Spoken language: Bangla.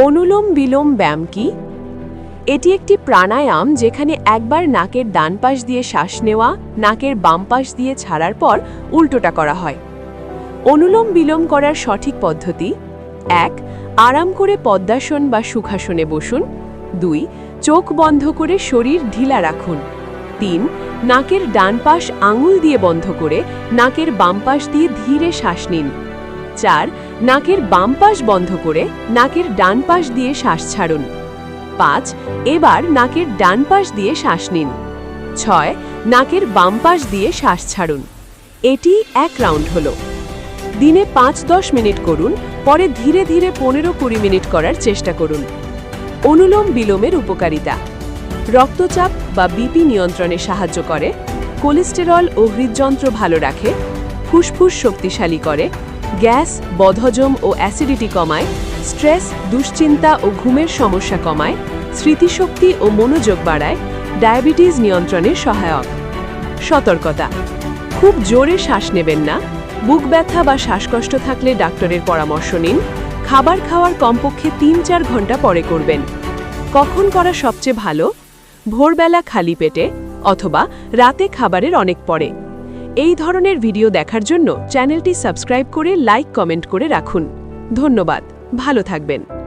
অনুলোম বিলোম ব্যায়াম কি? এটি একটি প্রাণায়াম যেখানে একবার নাকের ডান পাশ দিয়ে শ্বাস নেওয়া, নাকের বাম পাশ দিয়ে ছাড়ার পর উল্টোটা করা হয়। অনুলোম বিলোম করার সঠিক পদ্ধতি? এক, আরাম করে পদ্মাসন বা সুখাসনে বসুন। দুই, চোখ বন্ধ করে শরীর ঢিলা রাখুন। তিন, নাকের ডান পাশ আঙুল দিয়ে বন্ধ করে নাকের বাম পাশ দিয়ে ধীরে শ্বাস নিন। চার, নাকের বাম পাশ বন্ধ করে নাকের ডান পাশ দিয়ে শ্বাস ছাড়ুন। পাঁচ, এবার নাকের ডান পাশ দিয়ে শ্বাস নিন। ছয়, নাকের বাম পাশ দিয়ে শ্বাস ছাড়ুন। এটি এক রাউন্ড হলো। দিনে পাঁচ দশ মিনিট করুন, পরে ধীরে ধীরে পনেরো কুড়ি মিনিট করার চেষ্টা করুন। অনুলোম বিলোমের উপকারিতা। রক্তচাপ বা বিপি নিয়ন্ত্রণে সাহায্য করে, কোলেস্টেরল ও হৃদযন্ত্র ভালো রাখে, ফুসফুস শক্তিশালী করে গ্যাস, বদহজম ও অ্যাসিডিটি কমায়, স্ট্রেস, দুশ্চিন্তা ও ঘুমের সমস্যা কমায়, স্মৃতিশক্তি ও মনোযোগ বাড়ায়, ডায়াবেটিস নিয়ন্ত্রণে সহায়ক। সতর্কতা। খুব জোরে শ্বাস নেবেন না। বুক ব্যথা বা শ্বাসকষ্ট থাকলে ডাক্তারের পরামর্শ নিন। খাবার খাওয়ার কমপক্ষে তিন চার ঘণ্টা পরে করবেন। কখন করা সবচেয়ে ভালো? ভোরবেলা খালি পেটে অথবা রাতে খাবারের অনেক পরে। এই ধরনের ভিডিও দেখার জন্য চ্যানেলটি সাবস্ক্রাইব করে, লাইক, কমেন্ট করে রাখুন। ধন্যবাদ। ভালো থাকবেন।